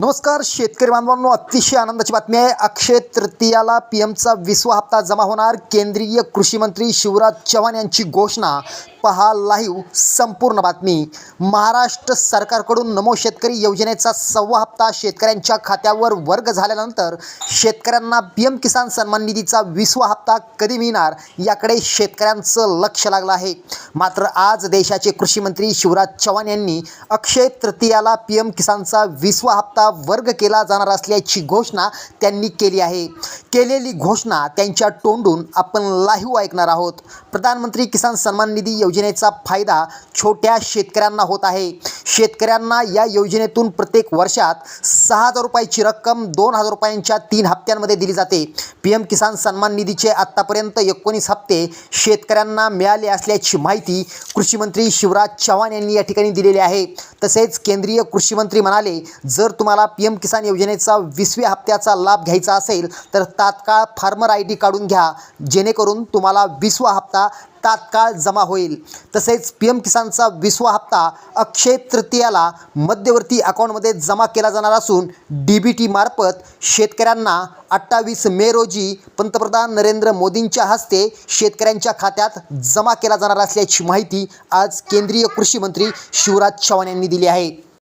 नमस्कार शेतकरी बांधवांनो अतिशय आनंदाची बातमी आहे. अक्षय तृतीयाला पी एमचा विसवा हप्ता जमा होणार. केंद्रीय कृषी मंत्री शिवराज चव्हाण यांची घोषणा पहा लाईव्ह संपूर्ण बातमी. महाराष्ट्र सरकारकडून नमो शेतकरी योजनेचा सव्वा हप्ता शेतकऱ्यांच्या खात्यावर वर्ग झाल्यानंतर शेतकऱ्यांना पी एम किसान सन्मान निधीचा विसवा हप्ता कधी मिळणार याकडे शेतकऱ्यांचं लक्ष लागलं आहे. मात्र आज देशाचे कृषी मंत्री शिवराज चव्हाण यांनी अक्षय तृतीयाला पी एम किसानचा विसवा हप्ता वर्ग केला जाणार असल्याची घोषणा त्यांनी केली आहे. केलेली घोषणा त्यांच्या तोंडून आपण लाईव्ह ऐकणार आहोत. प्रधानमंत्री किसान सन्मान निधी योजनेचा फायदा छोट्या शेतकऱ्यांना होत आहे. शेतकऱ्यांना या योजनेतून प्रत्येक वर्षात सहा हजार रुपयाची रक्कम दोन हजार रुपयांच्या तीन हप्त्यांमध्ये दिली जाते. पी एम किसान सन्मान निधीचे आत्तापर्यंत एकोणीस हप्ते शेतकऱ्यांना मिळाले असल्याची माहिती कृषीमंत्री शिवराज चव्हाण यांनी या ठिकाणी दिलेली आहे. तसेच केंद्रीय कृषीमंत्री म्हणाले जर तुम्हाला पी एम किसान योजनेचा वीसव्या हप्त्याचा लाभ घ्यायचा असेल तर तात्काळ फार्मर आय डी काढून घ्या जेणेकरून तुम्हाला विसवा हप्ता तात्काळ जमा होईल. तसेच पी एम किसानचा विसवा हप्ता अक्षय तृतीयाला मध्यवर्ती अकाउंटमध्ये जमा केला जाणार असून डी बी टी मार्फत शेतकऱ्यांना अठ्ठावीस मे रोजी पंतप्रधान नरेंद्र मोदींच्या हस्ते शेतकऱ्यांच्या खात्यात जमा केला जाणार असल्याची माहिती आज केंद्रीय कृषी मंत्री शिवराज चव्हाण यांनी दिली आहे.